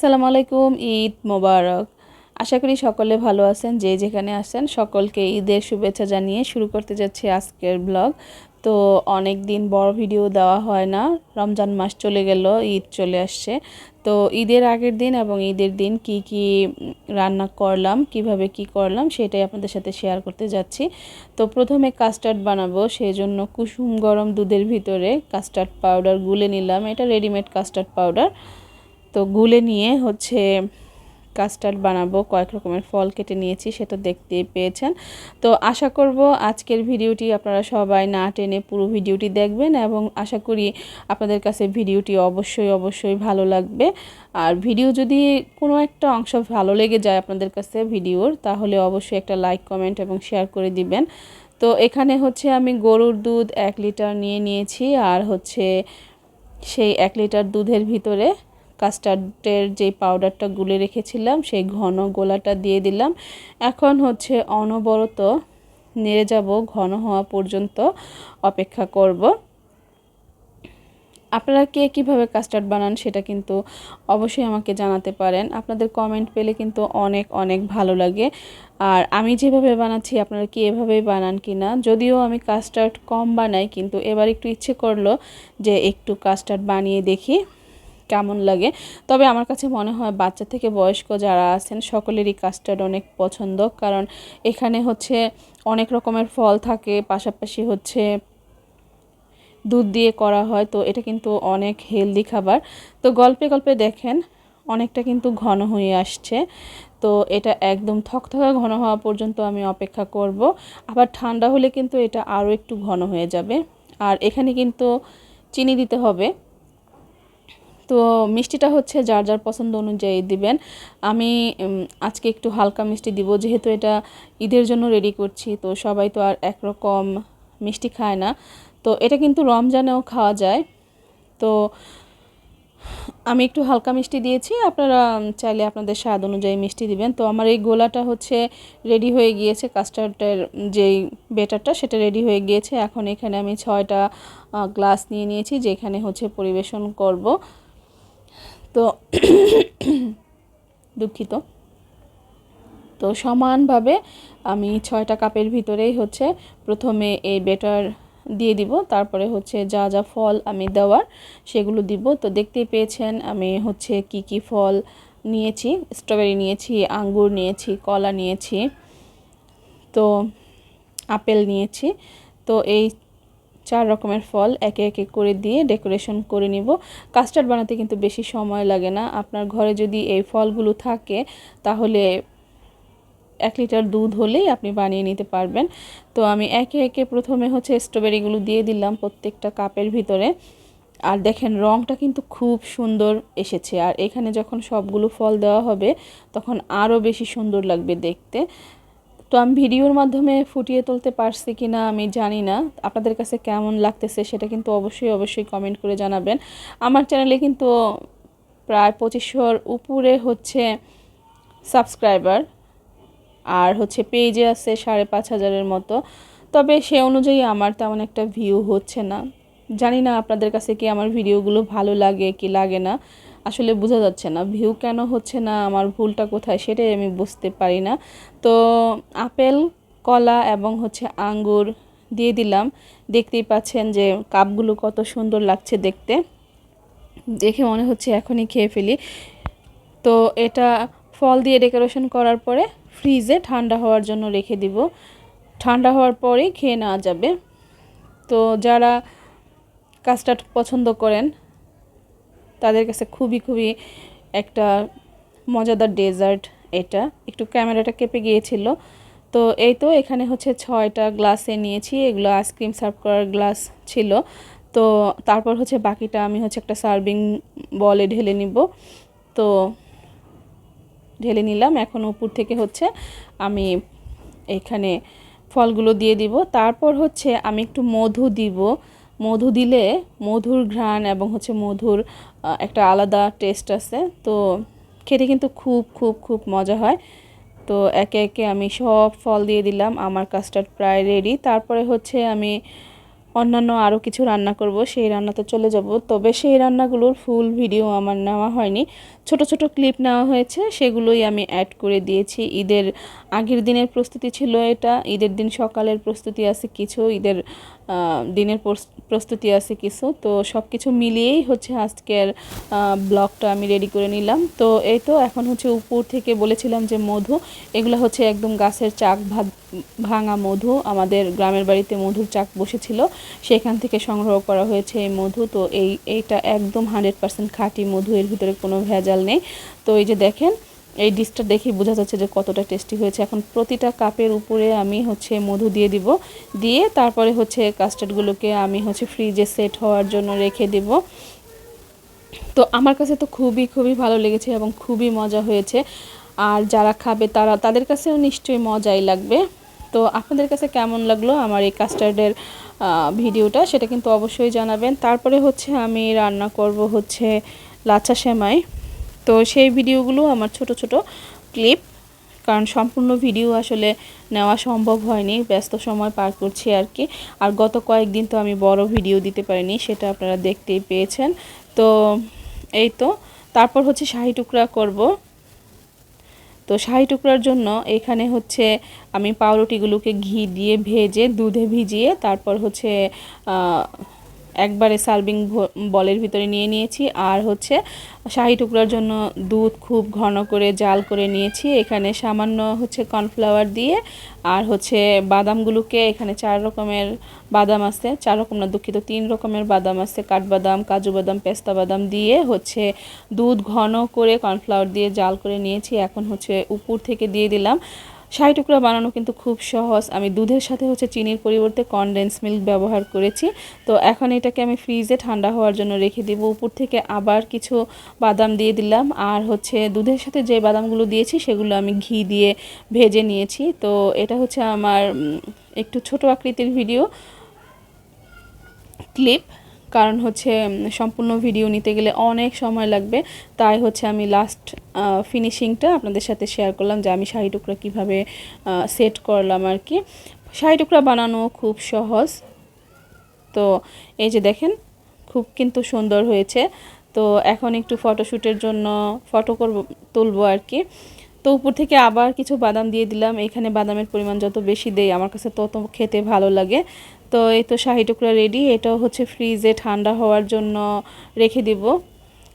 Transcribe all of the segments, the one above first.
আসসালামু আলাইকুম, ঈদ মোবারক। আশা করি সকলে ভালো আছেন, যে যেখানে আছেন সকলকে ঈদের শুভেচ্ছা জানিয়ে শুরু করতে যাচ্ছি আজকের ব্লগ। তো অনেক দিন বড় ভিডিও দেওয়া হয় না, রমজান মাস চলে গেল, ঈদ চলে আসছে। তো ঈদের আগের দিন এবং ঈদের দিন কি কি রান্না করলাম, কীভাবে কি করলাম সেটাই আপনাদের সাথে শেয়ার করতে যাচ্ছি। তো প্রথমে কাস্টার্ড বানাবো সেই জন্য কুসুম গরম দুধের ভিতরে কাস্টার্ড পাউডার গুলে নিলাম। এটা রেডিমেড কাস্টার্ড পাউডার তো গুলে নিয়ে হচ্ছে কাস্টার্ড বানাবো, কয়েক রকমের ফল কেটে নিয়েছি সেটা দেখতে পেয়েছেন। তো আশা করব আজকের ভিডিওটি আপনারা সবাই না টেনে পুরো ভিডিওটি দেখবেন এবং আশা করি আপনাদের কাছে ভিডিওটি অবশ্যই অবশ্যই ভালো লাগবে। আর ভিডিও যদি কোনো একটা অংশ ভালো লেগে যায় আপনাদের কাছে ভিডিওর, তাহলে অবশ্যই একটা লাইক, কমেন্ট এবং শেয়ার করে দিবেন। তো এখানে হচ্ছে আমি গরুর দুধ এক লিটার নিয়ে নিয়েছি, আর হচ্ছে সেই এক লিটার দুধের ভিতরে কাস্টার্ডের যে পাউডারটা গুলে রেখেছিলাম, সেই ঘন গোলাটা দিয়ে দিলাম। এখন হচ্ছে অনবরত নেড়ে যাব ঘন হওয়া পর্যন্ত অপেক্ষা করব। আপনারা কে কীভাবে কাস্টার্ড বানান সেটা কিন্তু অবশ্যই আমাকে জানাতে পারেন। আপনাদের কমেন্ট পেলে কিন্তু অনেক অনেক ভালো লাগে। আর আমি যেভাবে বানাচ্ছি, আপনারা কি এভাবেই বানান কি না যদিও আমি কাস্টার্ড কম বানাই, কিন্তু এবার একটু ইচ্ছে করল যে একটু কাস্টার্ড বানিয়ে দেখি। কেমন লাগে। তবে আমার কাছে মনে হয় বাচ্চা থেকে বয়স্ক যারা আছেন সকলেরই কাস্টার্ড অনেক পছন্দ। কারণ এখানে হচ্ছে অনেক রকমের ফল থাকে, পাশাপাশি হচ্ছে দুধ দিয়ে করা হয়। তো এটা কিন্তু অনেক হেলদি খাবার। তো গল্পে গল্পে দেখেন, অনেকটা কিন্তু ঘন হয়ে আসছে। তো এটা একদম থকথকা ঘন হওয়া পর্যন্ত আমি অপেক্ষা করব। আবার ঠান্ডা হলে কিন্তু এটা আরও একটু ঘন হয়ে যাবে। আর এখানে কিন্তু চিনি দিতে হবে। তো মিষ্টিটা হচ্ছে যার যার পছন্দ অনুযায়ী দিবেন। আমি আজকে একটু হালকা মিষ্টি দিব, যেহেতু এটা ঈদের জন্য রেডি করছি, তো সবাই তো আর একরকম মিষ্টি খায় না। তো এটা কিন্তু রমজানেও খাওয়া যায়। তো আমি একটু হালকা মিষ্টি দিয়েছি, আপনারা চাইলে আপনাদের স্বাদ অনুযায়ী মিষ্টি দিবেন। তো আমার এই গোলাটা হচ্ছে রেডি হয়ে গিয়েছে কাস্টার্ডের যেই বেটারটা সেটা রেডি হয়ে গিয়েছে। এখন এখানে আমি ছয়টা গ্লাস নিয়ে নিয়েছি, যেখানে হচ্ছে পরিবেশন করব। তো দুঃখিত। তো সমানভাবে আমি ছয়টা কাপের ভিতরেই হচ্ছে প্রথমে এই বেটার দিয়ে দিব, তারপরে হচ্ছে যা যা ফল আমি দেওয়ার সেগুলো দিব। তো দেখতেই পেয়েছেন আমি হচ্ছে কি কি ফল নিয়েছি, স্ট্রবেরি নিয়েছি, আঙ্গুর নিয়েছি, কলা নিয়েছি, তো আপেল নিয়েছি। তো এই চার রকমের ফল একে একে করে দিয়ে ডেকোরেশন করে নিব। কাস্টার্ড বানাতে কিন্তু বেশি সময় লাগে না। আপনার ঘরে যদি এই ফলগুলো থাকে, তাহলে এক লিটার দুধ হলেই আপনি বানিয়ে নিতে পারবেন। তো আমি একে একে প্রথমে হচ্ছে স্ট্রবেরিগুলো দিয়ে দিলাম প্রত্যেকটা কাপের ভিতরে। আর দেখেন রঙটা কিন্তু খুব সুন্দর এসেছে। আর এখানে যখন সবগুলো ফল দেওয়া হবে, তখন আরও বেশি সুন্দর লাগবে দেখতে। আমি ভিডিওর মাধ্যমে ফুটিয়ে তুলতে পারছি কি না আমি জানি না। আপনাদের কাছে কেমন লাগতেছে সেটা কিন্তু অবশ্যই অবশ্যই কমেন্ট করে জানাবেন। আমার চ্যানেলে কিন্তু প্রায় পঁচিশশোর উপরে হচ্ছে সাবস্ক্রাইবার আর হচ্ছে পেজে আছে সাড়ে পাঁচ হাজারের মতো। তবে সে অনুযায়ী আমার তেমন একটা ভিউ হচ্ছে না। জানি না আপনাদের কাছে কি আমার ভিডিওগুলো ভালো লাগে, কি লাগে না। আসলে বোঝা যাচ্ছে না ভিউ কেন হচ্ছে না, আমার ভুলটা কোথায় সেটাই আমি বুঝতে পারি না। তো আপেল, কলা এবং হচ্ছে আঙ্গুর দিয়ে দিলাম। দেখতেই পাচ্ছেন যে কাপগুলো কত সুন্দর লাগছে দেখতে। দেখে মনে হচ্ছে এখনই খেয়ে ফেলি। তো এটা ফল দিয়ে ডেকোরেশন করার পরে ফ্রিজে ঠান্ডা হওয়ার জন্য রেখে দিব। ঠান্ডা হওয়ার পরেই খেয়ে নেওয়া যাবে। তো যারা কাস্টার্ড পছন্দ করেন তাদের কাছে খুবই খুবই একটা মজাদার ডেজার্ট এটা। একটু ক্যামেরাটা কেঁপে গিয়েছিল। তো এই তো এখানে হচ্ছে ছয়টা গ্লাসে নিয়েছি। এগুলো আইসক্রিম সার্ভ করার গ্লাস ছিল। তো তারপর হচ্ছে বাকিটা আমি হচ্ছে একটা সার্ভিং বলে ঢেলে নিব। তো ঢেলে নিলাম। এখন উপর থেকে হচ্ছে আমি এখানে ফলগুলো দিয়ে দিব। তারপর হচ্ছে আমি একটু মধু দিব। মধু দিলে মধুর ঘ্রাণ এবং হচ্ছে মধুর একটা আলাদা টেস্ট আছে। তো খেতে কিন্তু খুব খুব খুব মজা হয়। তো একে একে আমি সব ফল দিয়ে দিলাম, আমার কাস্টার্ড প্রায় রেডি তারপরে হচ্ছে আমি অন্যান্য আরও কিছু রান্না করব, সেই রান্নাতে চলে যাব। তবে সেই রান্নাগুলোর ফুল ভিডিও আমার নেওয়া হয়নি। ছোট ছোট ক্লিপ নেওয়া হয়েছে, সেগুলোই আমি অ্যাড করে দিয়েছি। ঈদের আগের দিনের প্রস্তুতি ছিল এটা, ঈদের দিন সকালের প্রস্তুতি আছে কিছু, ঈদের দিনের প্রস- প্রস্তুতি আছে কিছু। তো সব কিছু মিলিয়েই হচ্ছে আজকের ব্লগটা আমি রেডি করে নিলাম। তো এই তো এখন হচ্ছে উপর থেকে বলেছিলাম যে মধু, এগুলো হচ্ছে একদম গাছের চাক ভাঙা মধু। আমাদের গ্রামের বাড়িতে মধুর চাক বসেছিল, সেখান থেকে সংগ্রহ করা হয়েছে এই মধু। তো এই, এইটা একদম হান্ড্রেড পার্সেন্ট খাঁটি মধু, এর ভিতরে কোনো ভেজাল নেই। তো এই যে দেখেন এই ডিশটা দেখেই বোঝা যাচ্ছে যে কতটা টেস্টি হয়েছে। এখন প্রতিটা কাপের উপরে আমি হচ্ছে মধু দিয়ে দিব। দিয়ে তারপরে হচ্ছে কাস্টার্ডগুলোকে আমি হচ্ছে ফ্রিজে সেট হওয়ার জন্য রেখে দিব। তো আমার কাছে তো খুবই খুবই ভালো লেগেছে এবং খুবই মজা হয়েছে। আর যারা খাবে তারা, তাদের কাছেও নিশ্চয়ই মজাই লাগবে। তো আপনাদের কাছে কেমন লাগল আমার এই কাস্টার্ডের ভিডিওটা সেটা কিন্তু অবশ্যই জানাবেন। তারপরে হচ্ছে আমি রান্না করব হচ্ছে লাচা সেমাই। তো সেই ভিডিওগুলো আমার ছোট ছোট ক্লিপ, কারণ সম্পূর্ণ ভিডিও আসলে নেওয়া সম্ভব হয়নি, ব্যস্ত সময় পার করছি আর কি। আর গত কয়েকদিন তো আমি বড় ভিডিও দিতে পারিনি, সেটা আপনারা দেখতেই পেয়েছেন। তো এই তো, তারপর হচ্ছে শাহি টুকরা করব। তো শাহি টুকরার জন্য এখানে হচ্ছে আমি পাউরুটিগুলোকে ঘি দিয়ে ভেজে, দুধে ভিজিয়ে, তারপর হচ্ছে একবারে সার্ভিং বলের ভিতরে নিয়ে নিয়েছি। আর হচ্ছে শাহি টুকরার জন্য দুধ খুব ঘন করে জাল করে নিয়েছি। এখানে সামান্য হচ্ছে কর্নফ্লাওয়ার দিয়ে আর হচ্ছে বাদামগুলোকে এখানে চার রকমের বাদাম আছে, চার রকম না, দুঃখিত, তিন রকমের বাদাম আছে। কাঠবাদাম, কাজু বাদাম, পেস্তা বাদাম দিয়ে হচ্ছে দুধ ঘন করে কর্নফ্লাওয়ার দিয়ে জাল করে নিয়েছি। এখন হচ্ছে উপর থেকে দিয়ে দিলাম। শাহি টুকরা বানানো কিন্তু খুব সহজ। আমি দুধের সাথে হচ্ছে চিনির পরিবর্তে কনডেন্স মিল্ক ব্যবহার করেছি। তো এখন এটাকে আমি ফ্রিজে ঠান্ডা হওয়ার জন্য রেখে দিব। উপর থেকে আবার কিছু বাদাম দিয়ে দিলাম। আর হচ্ছে দুধের সাথে যে বাদামগুলো দিয়েছি, সেগুলো আমি ঘি দিয়ে ভেজে নিয়েছি। তো এটা হচ্ছে আমার একটু ছোট আকৃতির ভিডিও ক্লিপ কারণ হচ্ছে সম্পূর্ণ ভিডিও নিতে গেলে অনেক সময় লাগবে। তাই হচ্ছে আমি লাস্ট ফিনিশিংটা আপনাদের সাথে শেয়ার করলাম যে আমি শাড়ি টুকরা কীভাবে সেট করলাম আর কি। শাড়ি টুকরা বানানো খুব সহজ। তো এই যে দেখেন, খুব কিন্তু সুন্দর হয়েছে। তো এখন একটু ফটোশ্যুটের জন্য ফটো করব, তুলবো আর কি। তো উপর থেকে আবার কিছু বাদাম দিয়ে দিলাম। এখানে বাদামের পরিমাণ যত বেশি দেই, আমার কাছে তত খেতে ভালো লাগে। তো এই তো শাহি টুকরা রেডি এটাও হচ্ছে ফ্রিজে ঠান্ডা হওয়ার জন্য রেখে দিব।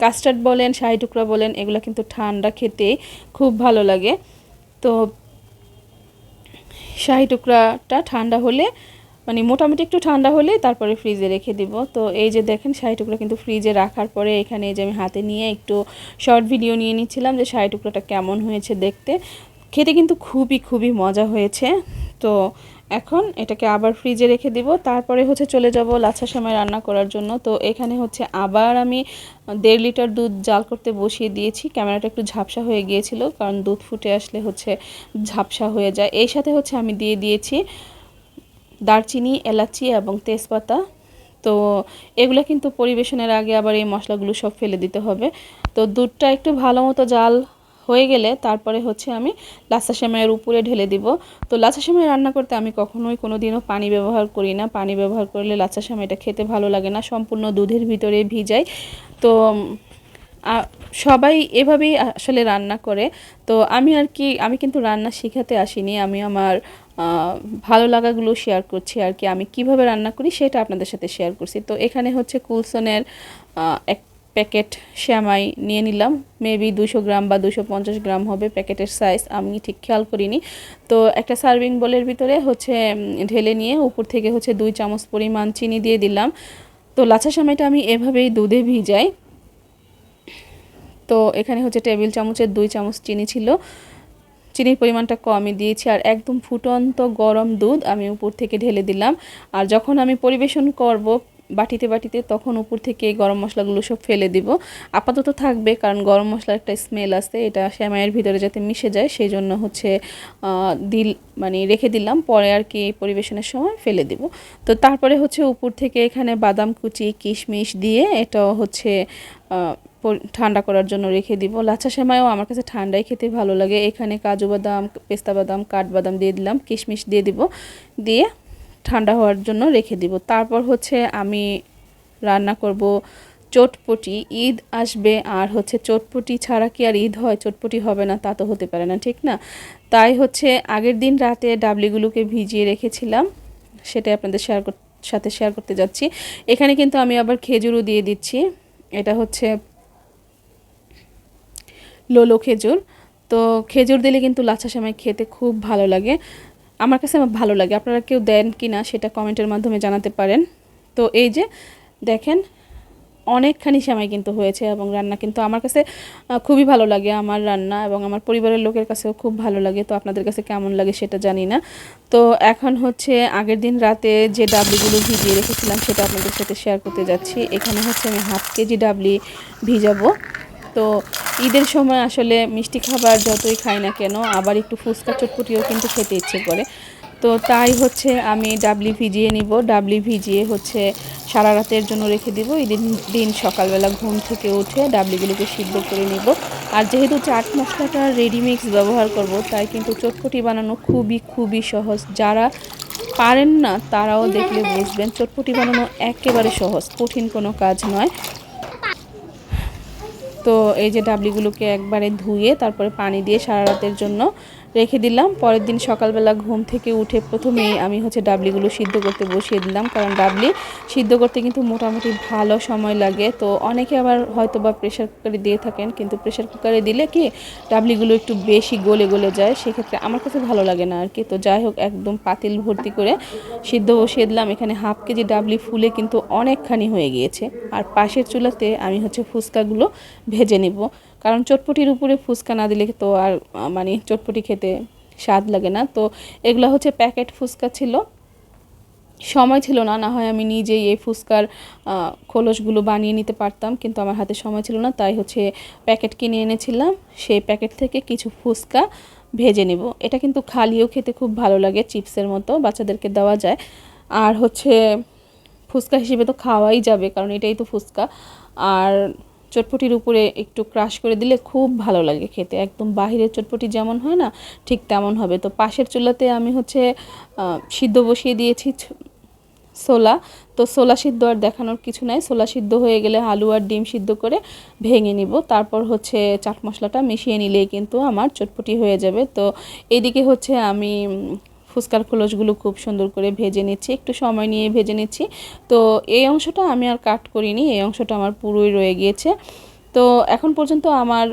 কাস্টার্ড বলেন, শাহি টুকরা বলেন, এগুলো কিন্তু ঠান্ডা খেতে খুব ভালো লাগে। তো শাহি টুকরাটা ঠান্ডা হলে মানে মোটামুটি একটু ঠান্ডা হলে তারপরে ফ্রিজে রেখে দিব। তো এই যে দেখেন, শাহি টুকরা কিন্তু ফ্রিজে রাখার পরে এখানে যে আমি হাতে নিয়ে একটু শর্ট ভিডিও নিয়ে নিচ্ছিলাম যে শাহি টুকরাটা কেমন হয়েছে দেখতে। খেতে কিন্তু খুবই খুবই মজা হয়েছে। তো এখন এটাকে আবার ফ্রিজে রেখে দিব। তারপরে হচ্ছে চলে যাব লাচ্ছা সেমাই রান্না করার জন্য। তো এখানে হচ্ছে আবার আমি দেড় লিটার দুধ জাল করতে বসিয়ে দিয়েছি। ক্যামেরাটা একটু ঝাপসা হয়ে গিয়েছিল, কারণ দুধ ফুটে আসলে হচ্ছে ঝাপসা হয়ে যায়। এই সাথে হচ্ছে আমি দিয়ে দিয়েছি দারচিনি, এলাচি এবং তেজপাতা। তো এগুলো কিন্তু পরিবেশনের আগে আবার এই মশলাগুলো সব ফেলে দিতে হবে। তো দুধটা একটু ভালো মতো জাল হয়ে গেলে তারপরে হচ্ছে আমি লাচ্ছা সেমাইয়ের উপরে ঢেলে দিব। তো লাচ্ছা সেমাই রান্না করতে আমি কখনোই কোনো দিনও পানি ব্যবহার করি না। পানি ব্যবহার করলে লাচ্ছা সেমাইটা খেতে ভালো লাগে না, সম্পূর্ণ দুধের ভিতরে ভিজাই। তো সবাই এভাবেই আসলে রান্না করে। তো আমি আর কি, আমি কিন্তু রান্না শেখাতে আসিনি। আমি আমার ভালো লাগাগুলো শেয়ার করছি আর কি। আমি কীভাবে রান্না করি সেটা আপনাদের সাথে শেয়ার করছি। তো এখানে হচ্ছে কুলসনের এক প্যাকেট শ্যামাই নিয়ে নিলাম। মেবি দুশো গ্রাম বা দুশো পঞ্চাশ গ্রাম হবে প্যাকেটের সাইজ আমি ঠিক খেয়াল করিনি। তো একটা সার্ভিং বোলের ভিতরে হচ্ছে ঢেলে নিয়ে উপর থেকে হচ্ছে দুই চামচ পরিমাণ চিনি দিয়ে দিলাম। তো লাচ্ছা সেমাইটা আমি এভাবেই দুধে ভিজাই। তো এখানে হচ্ছে টেবিল চামচের দুই চামচ চিনি ছিল। চিনির পরিমাণটা কমই দিয়েছি আর একদম ফুটন্ত গরম দুধ আমি উপর থেকে ঢেলে দিলাম। আর যখন আমি পরিবেশন করব বাটিতে বাটিতে তখন উপর থেকে এই গরম মশলাগুলো সব ফেলে দিব। আপাতত থাকবে কারণ গরম মশলার একটা স্মেল আছে, এটা শ্যামাইয়ের ভিতরে যাতে মিশে যায়, সেই জন্য হচ্ছে দিল মানে রেখে দিলাম, পরে আর কি পরিবেশনের সময় ফেলে দিব। তো তারপরে হচ্ছে উপর থেকে এখানে বাদাম কুচি, কিশমিশ দিয়ে এটাও হচ্ছে ঠান্ডা করার জন্য রেখে দিব। লাচ্ছা সেমাইও আমার কাছে ঠান্ডাই খেতে ভালো লাগে। এখানে কাজু বাদাম, পেস্তা বাদাম কাঠবাদাম দিয়ে দিলাম, কিশমিশ দিয়ে দিব। দিয়ে ঠান্ডা হওয়ার জন্য রেখে দিব। তারপর হচ্ছে আমি রান্না করব চটপটি। ঈদ আসবে আর হচ্ছে চটপটি ছাড়া কি আর ঈদ হয়? চটপটি হবে না, তা তো হতে পারে না, ঠিক না? তাই হচ্ছে আগের দিন রাতে ডাবলিগুলোকে ভিজিয়ে রেখেছিলাম। সেটাই আপনাদের শেয়ার সাথে শেয়ার করতে যাচ্ছি। এখানে কিন্তু আমি আবার খেজুরও দিয়ে দিচ্ছি। এটা হচ্ছে লোলো খেজুর। তো খেজুর দিলে কিন্তু লাচ্ছা সেমাই খেতে খুব ভালো লাগে। আমার কাছে আমার ভালো লাগে। আপনারা কেউ দেন কি না সেটা কমেন্টের মাধ্যমে জানাতে পারেন। তো এই যে দেখেন, অনেকখানি সেমাই কিন্তু হয়েছে এবং রান্না কিন্তু আমার কাছে খুবই ভালো লাগে আমার রান্না এবং আমার পরিবারের লোকের কাছেও খুব ভালো লাগে। তো আপনাদের কাছে কেমন লাগে সেটা জানি না। তো এখন হচ্ছে আগের দিন রাতে যে ডাবলিগুলো ভিজিয়ে রেখেছিলাম সেটা আপনাদের সাথে শেয়ার করতে যাচ্ছি। এখানে হচ্ছে আমি হাফ কেজি ডাবলি ভিজাবো। তো ঈদের সময় আসলে মিষ্টি খাবার যতই খাই না কেন, আবার একটু ফুচকা চটপটিও কিন্তু খেতে ইচ্ছে করে। তো তাই হচ্ছে আমি ডাবলি ভিজিয়ে নিব। ডাবলি ভিজিয়ে হচ্ছে সারা রাতের জন্য রেখে দিব। ঈদের দিন সকালবেলা ঘুম থেকে উঠে ডাবলিগুলোকে সিদ্ধ করে নিব। আর যেহেতু চাট মশলাটা রেডিমিক্স ব্যবহার করব, তাই কিন্তু চটপটি বানানো খুবই খুবই সহজ। যারা পারেন না, তারাও দেখলে বুঝবেন, চটপটি বানানো একেবারে সহজ, কঠিন কোনো কাজ নয়। তো এই যে ডাবলিগুলোকে একবারে ধুয়ে তারপরে পানি দিয়ে সারা রাতের জন্য রেখে দিলাম। পরের দিন সকালবেলা ঘুম থেকে উঠে প্রথমেই আমি হচ্ছে ডাবলিগুলো সিদ্ধ করতে বসিয়ে দিলাম। কারণ ডাবলি সিদ্ধ করতে কিন্তু মোটামুটি ভালো সময় লাগে। তো অনেকে আবার হয়তো বা প্রেশার কুকারে দিয়ে থাকেন। কিন্তু প্রেশার কুকারে দিলে কি ডাবলিগুলো একটু বেশি গলে গলে যায়। সেক্ষেত্রে আমার কাছে ভালো লাগে না আর কি তো যাই হোক, একদম পাতিল ভর্তি করে সিদ্ধ বসিয়ে দিলাম। এখানে হাফ কেজি ডাবলি ফুলে কিন্তু অনেকখানি হয়ে গিয়েছে। আর পাশের চুলাতে আমি হচ্ছে ফুচকাগুলো ভেজে নিব। কারণ চটপটির উপরে ফুচকা না দিলে তো আর মানে চটপটি খেতে স্বাদ লাগে না। তো এগুলো হচ্ছে প্যাকেট ফুচকা ছিল। সময় ছিল না না হয় আমি নিজেই এই ফুচকার খোলসগুলো বানিয়ে নিতে পারতাম, কিন্তু আমার হাতে সময় ছিল না, তাই হচ্ছে প্যাকেট কিনে এনেছিলাম। সেই প্যাকেট থেকে কিছু ফুচকা ভেজে নেব। এটা কিন্তু খালিও খেতে খুব ভালো লাগে, চিপসের মতো বাচ্চাদেরকে দেওয়া যায়। আর হচ্ছে ফুচকা হিসেবে তো খাওয়াই যাবে, কারণ এটাই তো ফুচকা। আর চটপটির উপরে একটু ক্রাশ করে দিলে খুব ভালো লাগে খেতে। একদম বাহিরের চটপটি যেমন হয় না, ঠিক তেমন হবে। তো পাশের চুলাতে আমি হচ্ছে সিদ্ধ বসিয়ে দিয়েছি সোলা। তো সোলা সিদ্ধ আর দেখানোর কিছু নাই। সোলা সিদ্ধ হয়ে গেলে আলু আর ডিম সিদ্ধ করে ভেঙে নিব। তারপর হচ্ছে চাট মশলাটা মিশিয়ে নিলেই কিন্তু আমার চটপটি হয়ে যাবে। তো এদিকে হচ্ছে আমি ফুচকার খোলসগুলো খুব সুন্দর করে ভেজে নিচ্ছি, একটু সময় নিয়ে ভেজে নিচ্ছি। তো এই অংশটা আমি আর কাট করিনি, এই অংশটা আমার পুরোই রয়ে গিয়েছে। তো এখন পর্যন্ত আমার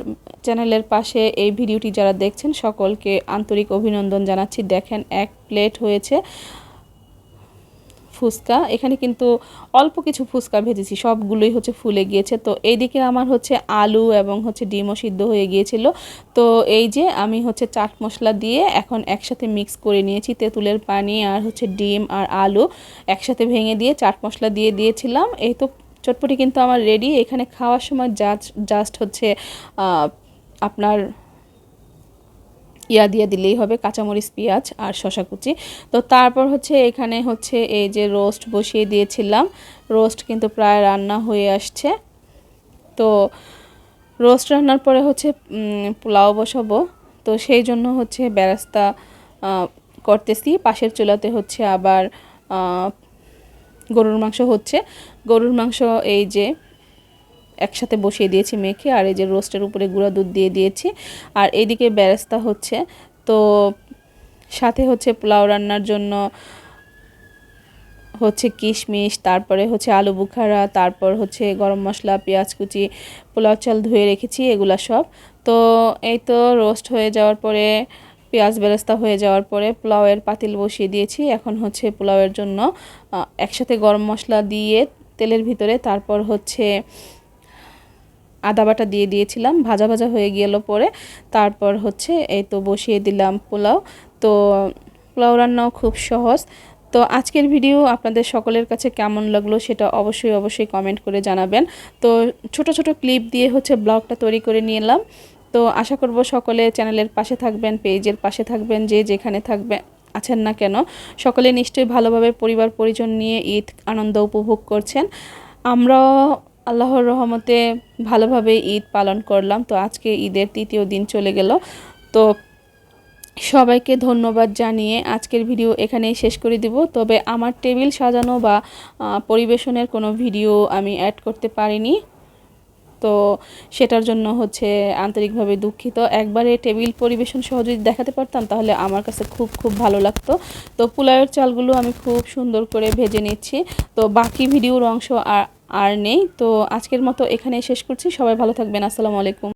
চ্যানেলের পাশে এই ভিডিওটি যারা দেখছেন, সকলকে আন্তরিক অভিনন্দন জানাচ্ছি। দেখেন, এক প্লেট হয়েছে। ফুচকা। এখানে কিন্তু অল্প কিছু ফুচকা ভেজেছি, সবগুলোই হচ্ছে ফুলে গিয়েছে। তো এইদিকে আমার হচ্ছে আলু এবং হচ্ছে ডিমও সিদ্ধ হয়ে গিয়েছিল। তো এই যে আমি হচ্ছে চাট মশলা দিয়ে এখন একসাথে মিক্স করে নিয়েছি তেঁতুলের পানি আর হচ্ছে ডিম আর আলু একসাথে ভেঙে দিয়ে চাট মশলা দিয়ে দিয়েছিলাম। এই তো চটপটি কিন্তু আমার রেডি এখানে খাওয়ার সময় জাস্ট জাস্ট হচ্ছে আপনার ইয়া দিয়ে দিলেই হবে, কাঁচামরিচ, পেঁয়াজ আর শশা কুচি। তো তারপর হচ্ছে এখানে হচ্ছে এই যে রোস্ট বসিয়ে দিয়েছিলাম, রোস্ট কিন্তু প্রায় রান্না হয়ে আসছে। তো রোস্ট রান্নার পরে হচ্ছে পোলাও বসাবো। তো সেই জন্য হচ্ছে ব্যবস্থা করতেছি। পাশের চুলাতে হচ্ছে আবার গরুর মাংস হচ্ছে। গরুর মাংস এই যে একসাথে বসিয়ে দিয়েছি মেখে, আর এই যে রোস্টের উপরে গুঁড়া দুধ দিয়ে দিয়েছি। আর এইদিকে ব্যারেস্তা হচ্ছে। তো সাথে হচ্ছে পোলাও রান্নার জন্য হচ্ছে কিশমিশ, তারপরে হচ্ছে আলু বুখারা, তারপর হচ্ছে গরম মশলা, পেঁয়াজ কুচি, পোলাও চাল ধুয়ে রেখেছি, এগুলা সব। তো এই তো রোস্ট হয়ে যাওয়ার পরে, পেঁয়াজ বেরেস্তা হয়ে যাওয়ার পরে পোলাওয়ের পাতিল বসিয়ে দিয়েছি। এখন হচ্ছে পোলাওয়ের জন্য একসাথে গরম মশলা দিয়ে তেলের ভিতরে, তারপর হচ্ছে আদা বাটা দিয়ে দিয়েছিলাম, ভাজা ভাজা হয়ে গেল পরে। তারপর হচ্ছে এই তো বসিয়ে দিলাম পোলাও। তো পোলাও রান্নাও খুব সহজ। তো আজকের ভিডিও আপনাদের সকলের কাছে কেমন লাগল সেটা অবশ্যই অবশ্যই কমেন্ট করে জানাবেন। তো ছোট ছোট ক্লিপ দিয়ে হচ্ছে ব্লগটা তৈরি করে নিলাম। তো আশা করব সকলে চ্যানেলের পাশে থাকবেন, পেজের পাশে থাকবেন, যে যেখানে থাকবে, আছেন না কেন। সকলে নিশ্চয়ই ভালোভাবে পরিবার পরিজন নিয়ে ঈদ আনন্দ উপভোগ করছেন। আমরাও আল্লাহর রহমতে ভালোভাবে ঈদ পালন করলাম। তো আজকে ঈদের তৃতীয় দিন চলে গেল। তো সবাইকে ধন্যবাদ জানিয়ে আজকের ভিডিও এখানেই শেষ করে দিব। তবে আমার টেবিল সাজানো বা পরিবেশনের কোনো ভিডিও আমি অ্যাড করতে পারিনি। তো সেটার জন্য হচ্ছে আন্তরিকভাবে দুঃখিত। একবারে টেবিল পরিবেশন সহ যদি দেখাতে পারতাম তাহলে আমার কাছে খুব খুব ভালো লাগতো। তো পোলাওয়ের চালগুলো আমি খুব সুন্দর করে ভেজে নিচ্ছি। তো বাকি ভিডিওর অংশ আর আর নেই। তো আজকের মতো এখানেই শেষ করছি। সবাই ভালো থাকবেন। আসসালামু আলাইকুম।